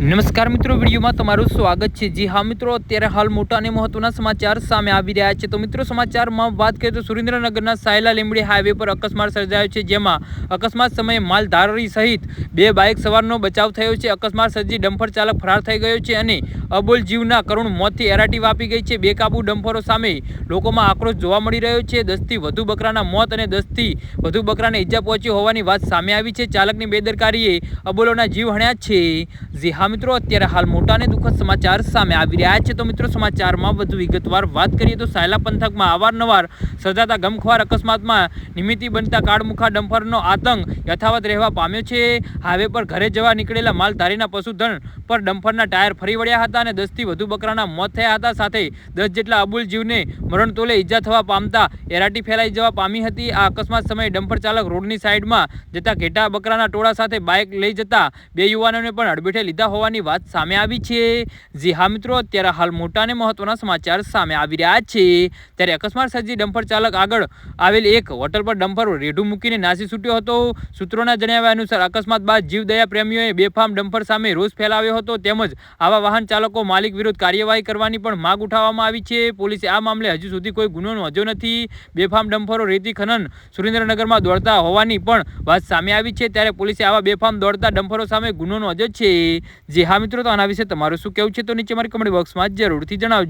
નમસ્કાર મિત્રો, વિડીયોમાં તમારું સ્વાગત છે. જી હા મિત્રો, અત્યારે હાલ મોટા અને મહત્વના સમાચાર સામે આવી રહ્યા છે. તો મિત્રો, સમાચારમાં વાત કરીએ તો સુરેન્દ્રનગરના સાયલા લીંબડી હાઈવે પર અકસ્માત સર્જાયો છે, જેમાં અકસ્માત સમયે માલધારી સહિત બે બાઇક સવારનો બચાવ થયો છે. અકસ્માત સર્જી ડમ્ફર ચાલક ફરાર થઈ ગયો છે અને અબોલ જીવના કરુણ મોતથી એરાટી વાપી ગઈ છે. બેકાબુ ડમ્ફરો સામે લોકોમાં આક્રોશ જોવા મળી રહ્યો છે. દસથી વધુ બકરાના મોત અને દસથી વધુ બકરાને ઈજા પહોંચી હોવાની વાત સામે આવી છે. ચાલકની બેદરકારીએ અબોલોના જીવ હણ્યા છે. જી હા મિત્રો, અત્યારે હાલ મોટા અને દુઃખદ સમાચાર સામે આવી રહ્યા છે. તો મિત્રો, સમાચારમાં વધુ વિગતવાર વાત કરીએ તો સાયલા પંથકમાં અવારનવાર સર્જાતા ગમખ્વાર અકસ્માતમાં નિમિત્તિ બનતા કાળમુખા ડમ્ફરનો આતંક યથાવત રહેવા પામ્યો છે. હાઈવે પર ઘરે જવા નીકળેલા માલધારીના પશુધન પર ડમ્ફરના ટાયર ફરી વળ્યા હતા અને દસથી વધુ બકરાના મોત થયા હતા. સાથે દસ જેટલા અબુલ જીવને મરણતોલે ઈજા થવા પામતા એરાટી ફેલાઈ જવા પામી હતી. આ અકસ્માત સમયે ડમ્ફર ચાલક રોડની સાઈડમાં જતા ઘેટા બકરાના ટોળા સાથે બાઇક લઈ જતા બે યુવાનોને પણ અડબેઠે લીધા હોવાની વાત સામે આવી છે. જી હા મિત્રો, અત્યારે હાલ મોટા અને મહત્વના સમાચાર સામે આવી રહ્યા છે. ત્યારે અકસ્માત સર્જી ડમ્પર ચાલક આગળ આવેલ એક હોટલ પર ડમ્પર રેઢું મૂકીને નાસી છૂટ્યો હતો. સૂત્રોના જણાવ્યા અનુસાર અકસ્માત બાદ જીવદયા પ્રેમીઓએ બેફામ ડમ્પર સામે રોષ ફેલાવ્યો હતો તેમજ આવા વાહન ચાલકો માલિક વિરુદ્ધ કાર્યવાહી કરવાની પણ માગ ઉઠાવવામાં આવી છે. પોલીસે આ મામલે હજુ સુધી કોઈ ગુનો નોંધ્યો નથી. બેફામ ડમ્પરો રેતી ખનન સુરેન્દ્રનગરમાં દોડતા હોવાની પણ વાત સામે આવી છે. ત્યારે પોલીસે આવા બેફામ દોડતા ડમ્પરો સામે ગુનો નોંધ્યો છે. જે હા મિત્રો, તો આના વિશે તમારું શું કહેવું છે તો નીચે મારી કમેન્ટ બોક્સમાં જરૂરથી જણાવજો.